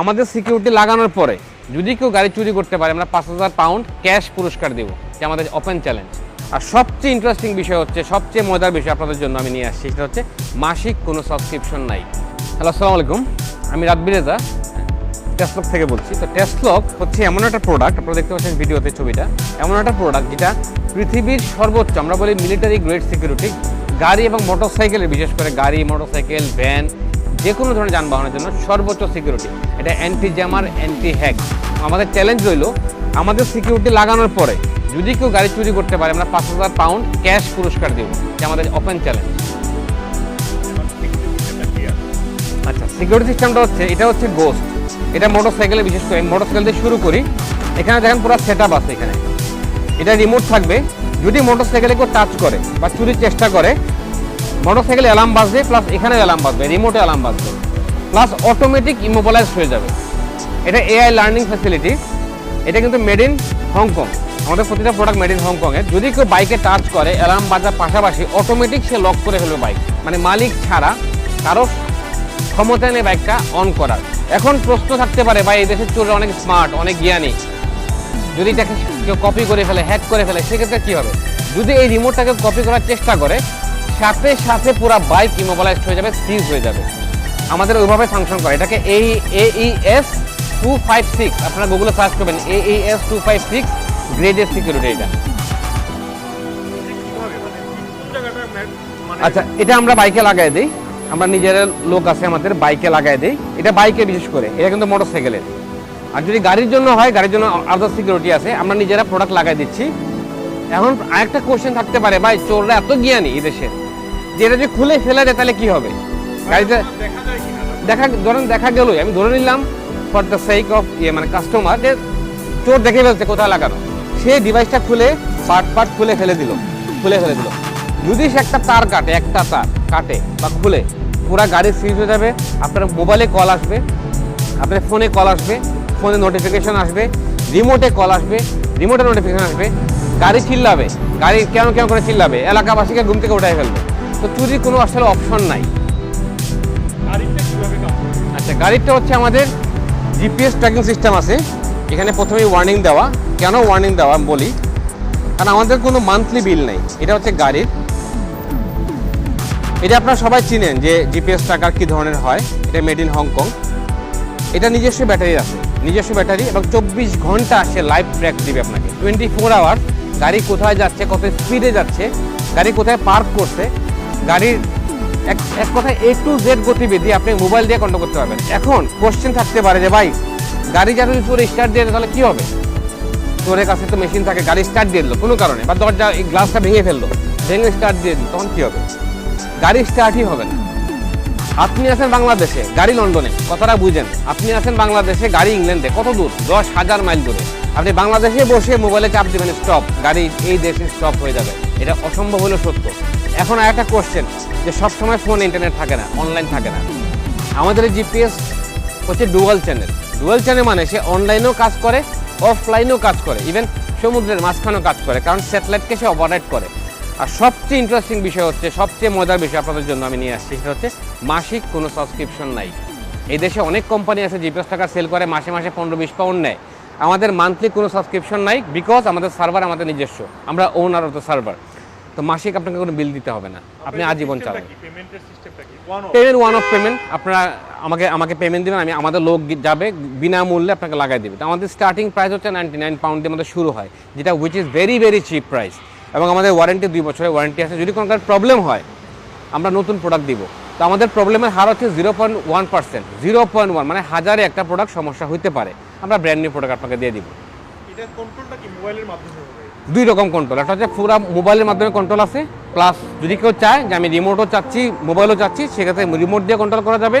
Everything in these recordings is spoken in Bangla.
আমাদের সিকিউরিটি লাগানোর পরে যদি কেউ গাড়ি চুরি করতে পারে, আমরা পাঁচ হাজার পাউন্ড ক্যাশ পুরস্কার দেবো। যে আমাদের ওপেন চ্যালেঞ্জ আর সবচেয়ে ইন্টারেস্টিং বিষয় হচ্ছে, সবচেয়ে মজার বিষয় আপনাদের জন্য আমি নিয়ে আসছি, সেটা হচ্ছে মাসিক কোনো সাবস্ক্রিপশন নাই। হ্যালো আসসালামু আলাইকুম। আমি রাতবির রেজা। টেস্টলক থেকে বলছি। তো টেস্টলক হচ্ছে এমন একটা প্রোডাক্ট আপনারা দেখতে পাচ্ছেন ভিডিওতে ছবিটা, এমন একটা প্রোডাক্ট যেটা পৃথিবীর সর্বোচ্চ, আমরা বলি মিলিটারি গ্রেড সিকিউরিটি গাড়ি এবং মোটরসাইকেলের বিশেষ করে গাড়ি মোটরসাইকেল ভ্যান যে কোনো ধরনের যানবাহনের জন্য সর্বোচ্চ সিকিউরিটি এটা অ্যান্টি জ্যামার অ্যান্টি হ্যাক আমাদের চ্যালেঞ্জ রইল, আমাদের সিকিউরিটি লাগানোর পরে যদি কেউ গাড়ি চুরি করতে পারে, আমরা পাঁচ হাজার পাউন্ড ক্যাশ পুরস্কার দেবো। যে আমাদের ওপেন চ্যালেঞ্জ আচ্ছা সিকিউরিটি সিস্টেমটা হচ্ছে, এটা হচ্ছে গোস্ট এটা মোটরসাইকেলে বিশেষ করে মোটরসাইকেল দিয়ে শুরু করি। এখানে দেখেন পুরো সেট আপ আছে এখানে। এটা রিমোট থাকবে। যদি মোটরসাইকেলে কেউ টাচ করে বা চুরির চেষ্টা করে মোটরসাইকেলে অ্যালার্ম বাজবে প্লাস এখানে অ্যালার্ম বাজবে রিমোটে অ্যালার্ম বাজবে। প্লাস অটোমেটিক ইমোবিলাইজ হয়ে যাবে। এটা এআই লার্নিং ফ্যাসিলিটি এটা কিন্তু মেড ইন হংকং আমাদের প্রতিটা প্রোডাক্ট মেড ইন হংকংয়ের যদি কেউ বাইকে টাচ করে অ্যালার্ম বাজার পাশাপাশি অটোমেটিক সে লক করে ফেলবে বাইক মানে মালিক ছাড়া কারও ক্ষমতা নেই বাইকটা অন করার। এখন প্রশ্ন থাকতে পারে, ভাই, এই দেশের চোররা অনেক স্মার্ট অনেক জ্ঞানী। যদি এটাকে কেউ কপি করে ফেলে হ্যাক করে ফেলে, সেক্ষেত্রে কী হবে? যদি এই রিমোটটাকে কপি করার চেষ্টা করে সাথে সাথে পুরো বাইক ইমোবিলাইজড হয়ে যাবে সিজ হয়ে যাবে। আমাদের ওইভাবে ফাংশন করে। এটাকে এই এইএস টু ফাইভ সিক্স আপনারা গুগলে সার্চ করবেন এইএস টু ফাইভ সিক্স গ্রেডের সিকিউরিটি এটা। আচ্ছা এটা আমরা বাইকে লাগাই দিই। আমরা নিজের লোক আছে আমাদের বাইকে লাগাই দিই। এটা বাইকে বিশেষ করে, এটা কিন্তু মোটর সাইকেলের আর যদি গাড়ির জন্য হয়, গাড়ির জন্য আলাদা সিকিউরিটি আছে, আমরা নিজেরা প্রোডাক্ট লাগাই দিচ্ছি। এখন আরেকটা কোশ্চেন থাকতে পারে, ভাই, চোররা এত জ্ঞানী এই যে এটা যদি খুলে ফেলে দেয় তাহলে কি হবে? গাড়িতে দেখা, ধরেন দেখা গেলই, আমি ধরে নিলাম ফর দ্য সেক অফ ইয়ে মানে কাস্টমার যে চোর দেখে ফেলছে কোথায় লাগানো। সে ডিভাইসটা খুলে পার্ট পার্ট খুলে ফেলে দিল, খুলে ফেলে দিল। যদি সে একটা তার কাটে, একটা তার কাটে বা খুলে, পুরা গাড়ি সিজ হয়ে যাবে, আপনার মোবাইলে কল আসবে, আপনার ফোনে কল আসবে ফোনে নোটিফিকেশন আসবে রিমোটে কল আসবে রিমোটে নোটিফিকেশান আসবে, গাড়ি চিল্লাবে, গাড়ি কেন কেন করে চিল্লাবে, এলাকাবাসীকে ঘুম থেকে উঠাই ফেলবে। তো চুরির কোনো আসলে অপশন নাই। আচ্ছা গাড়িটা হচ্ছে আমাদের জিপিএস ট্র্যাকিং সিস্টেম আছে। এখানে প্রথমেই ওয়ার্নিং দেওয়া। কেন ওয়ার্নিং দেওয়া আমি বলি? কারণ আমাদের কোনো মান্থলি বিল নেই। এটা হচ্ছে গাড়ির। এটা আপনারা সবাই চিনেন যে জিপিএস ট্র্যাকার কী ধরনের হয়। এটা মেড ইন হংকং এটা নিজস্ব ব্যাটারি আছে। নিজস্ব ব্যাটারি এবং চব্বিশ ঘণ্টা সে লাইভ ট্র্যাক দিবে আপনাকে। টোয়েন্টি ফোর আওয়ার গাড়ি কোথায় যাচ্ছে কত স্পিডে যাচ্ছে গাড়ি কোথায় পার্ক করছে গাড়ির এক এক কথায় এ টু জেড গতিবিধি আপনি মোবাইল দিয়ে কন্ট্রোল করতে পারবেন। এখন কোশ্চেন থাকতে পারে যে ভাই, গাড়ি যা যদি তোর স্টার্ট দিয়ে তাহলে কী হবে? তোরের কাছে তো মেশিন থাকে, গাড়ি স্টার্ট দিয়ে দিল, কোনো কারণে। বা দরজা, এই গ্লাসটা ভেঙে ফেলল, ভেঙে স্টার্ট দিয়ে দিল, তখন কী হবে? গাড়ি স্টার্টই হবে না। আপনি আছেন বাংলাদেশে, গাড়ি লন্ডনে, কথাটা বুঝেন। আপনি আছেন বাংলাদেশে, গাড়ি ইংল্যান্ডে, কত দূর? দশ হাজার মাইল দূরে। আপনি বাংলাদেশে বসে মোবাইলে চাপ দেবেন স্টপ গাড়ি এই দেশে স্টপ হয়ে যাবে। এটা অসম্ভব হলেও সত্য। এখন আর একটা কোশ্চেন যে সবসময় ফোন ইন্টারনেট থাকে না অনলাইন থাকে না। আমাদের জিপিএস হচ্ছে ডুয়াল চ্যানেল ডুয়াল চ্যানেল মানে সে অনলাইনেও কাজ করে অফলাইনেও কাজ করে ইভেন সমুদ্রের মাঝখানেও কাজ করে, কারণ স্যাটেলাইটকে সে অপারেট করে। আর সবচেয়ে ইন্টারেস্টিং বিষয় হচ্ছে, সবচেয়ে মজার বিষয় আপনাদের জন্য আমি নিয়ে আসছি, সেটা হচ্ছে মাসিক কোনো সাবস্ক্রিপশন নাই। এই দেশে অনেক কোম্পানি আছে জিপিএস টাকা সেল করে, মাসে মাসে পনেরো বিশ পাউন্ড নেয়। আমাদের মান্থলি কোনো সাবস্ক্রিপশন নাই বিকজ আমাদের সার্ভার আমাদের নিজস্ব। আমরা ওনার অফ দ্য সার্ভার তো মাসিক আপনাকে কোনো বিল দিতে হবে না। আপনি আজীবন চালাবেন পেমেন্ট ওয়ান অফ পেমেন্ট আপনারা আমাকে আমাকে পেমেন্ট দেবেন আমি আমাদের লোক যাবে বিনামূল্যে আপনাকে লাগাই দেবে। তো আমাদের স্টার্টিং প্রাইস হচ্ছে নাইনটি নাইন পাউন্ডের মধ্যে শুরু হয় যেটা which is very very cheap price এবং আমাদের ওয়ারেন্টি দুই বছরের ওয়ারেন্টি আছে। যদি কোনো প্রবলেম হয় আমরা নতুন প্রোডাক্ট দিব। তো আমাদের প্রবলেমের হার হচ্ছে zero point one percent zero point one মানে হাজারে একটা প্রোডাক্ট সমস্যা হতে পারে। আমরা ব্র্যান্ড নিউ প্রোডাক্ট আপনাকে দিয়ে দিব। দুই রকম কন্ট্রোল একটা হচ্ছে পুরো মোবাইলের মাধ্যমে কন্ট্রোল আছে প্লাস যদি কেউ চায় যে আমি রিমোটও চাচ্ছি মোবাইলও চাচ্ছি, সেক্ষেত্রে রিমোট দিয়ে কন্ট্রোল করা যাবে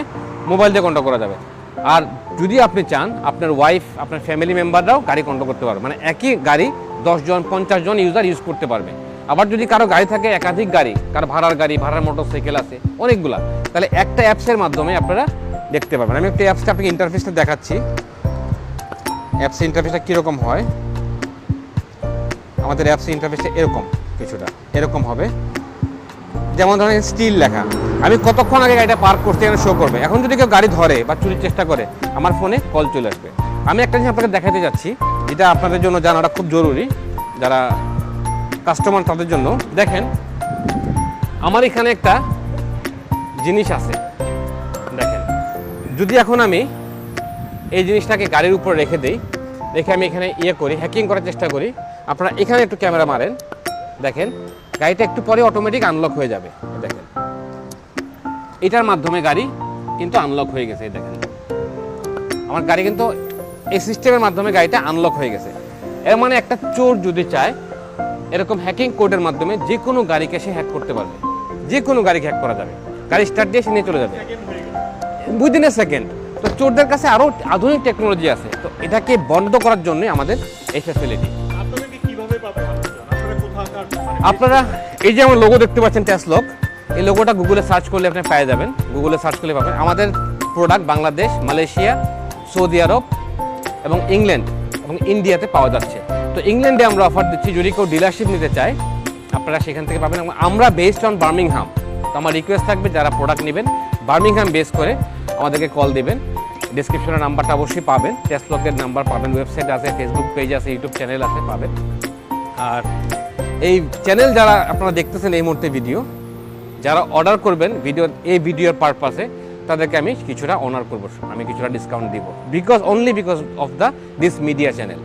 মোবাইল দিয়ে কন্ট্রোল করা যাবে। আর যদি আপনি চান, আপনার ওয়াইফ আপনার ফ্যামিলি মেম্বাররাও গাড়ি কন্ট্রোল করতে পারবে। মানে একই গাড়ি দশজন পঞ্চাশ জন ইউজার ইউজ করতে পারবে। আবার যদি কারও গাড়ি থাকে, একাধিক গাড়ি, কারও ভাড়ার গাড়ি, ভাড়ার মোটর সাইকেল আছে, অনেকগুলা, তাহলে একটা অ্যাপসের মাধ্যমে আপনারা দেখতে পাবেন আমি একটা অ্যাপসটা আপনাকে ইন্টারফেসটা দেখাচ্ছি। অ্যাপস ইন্টারফেসটা কীরকম হয়? আমাদের অ্যাপস ইন্টারফেসটা এরকম কিছুটা, এরকম হবে। যেমন ধরেন স্টিল লেখা। আমি কতক্ষণ আগে গাড়িটা পার্ক করতে এখানে শো করবে? এখন যদি কেউ গাড়ি ধরে বা চুরির চেষ্টা করে, আমার ফোনে কল চলে আসবে। আমি একটা জিনিস আপনাকে দেখাতে যাচ্ছি, যেটা আপনাদের জন্য জানাটা খুব জরুরি। যারা কাস্টমার তাদের জন্য। দেখেন, আমার এখানে একটা জিনিস আছে। দেখেন, যদি এখন আমি এই জিনিসটাকে গাড়ির উপর রেখে দিই। রেখে আমি এখানে ইয়ে করি হ্যাকিং করার চেষ্টা করি। আপনারা এখানে একটু ক্যামেরা মারেন। দেখেন গাড়িটা একটু পরে অটোমেটিক আনলক হয়ে যাবে। দেখেন। এটার মাধ্যমে গাড়ি কিন্তু আনলক হয়ে গেছে দেখেন। আমার গাড়ি কিন্তু এই সিস্টেমের মাধ্যমে গাড়িটা আনলক হয়ে গেছে। এর মানে একটা চোর যদি চায় এরকম হ্যাকিং কোডের মাধ্যমে যে কোনো গাড়িকে সে হ্যাক করতে পারবে। যে কোনো গাড়িকে হ্যাক করা যাবে। গাড়ি স্টার্ট দিয়ে সে নিয়ে চলে যাবে। উইদিন এ সেকেন্ড তো চোরদের কাছে আরও আধুনিক টেকনোলজি আছে। তো এটাকে বন্ধ করার জন্য আমাদের এই ফ্যাসিলিটি মানে আপনারা এই যে আমার লোগো দেখতে পাচ্ছেন ট্যাসলক এই লোগোটা গুগলে সার্চ করলে আপনি পেয়ে যাবেন। গুগলে সার্চ করলে পাবেন। আমাদের product Bangladesh Malaysia Saudi Arab এবং ইংল্যান্ড এবং ইন্ডিয়াতে পাওয়া যাচ্ছে। তো ইংল্যান্ডে আমরা অফার দিচ্ছি। যদি কেউ ডিলারশিপ নিতে চায় আপনারা সেখান থেকে পাবেন। এবং আমরা বেসড অন বার্মিংহাম তো আমার রিকোয়েস্ট থাকবে যারা প্রোডাক্ট নেবেন বার্মিংহাম বেস করে আমাদেরকে কল দিবেন। ডিসক্রিপশনের নাম্বারটা অবশ্যই পাবেন। টেস্টলকের নাম্বার পাবেন ওয়েবসাইট আছে ফেসবুক পেজ আছে ইউটিউব চ্যানেল আছে, পাবেন। আর এই চ্যানেল যারা আপনারা দেখতেছেন এই মুহূর্তে ভিডিও যারা অর্ডার করবেন ভিডিও এই ভিডিওর পারপাসে তাদেরকে আমি কিছুটা অনার করব আমি কিছুটা ডিসকাউন্ট দিব। Because only because of the this media channel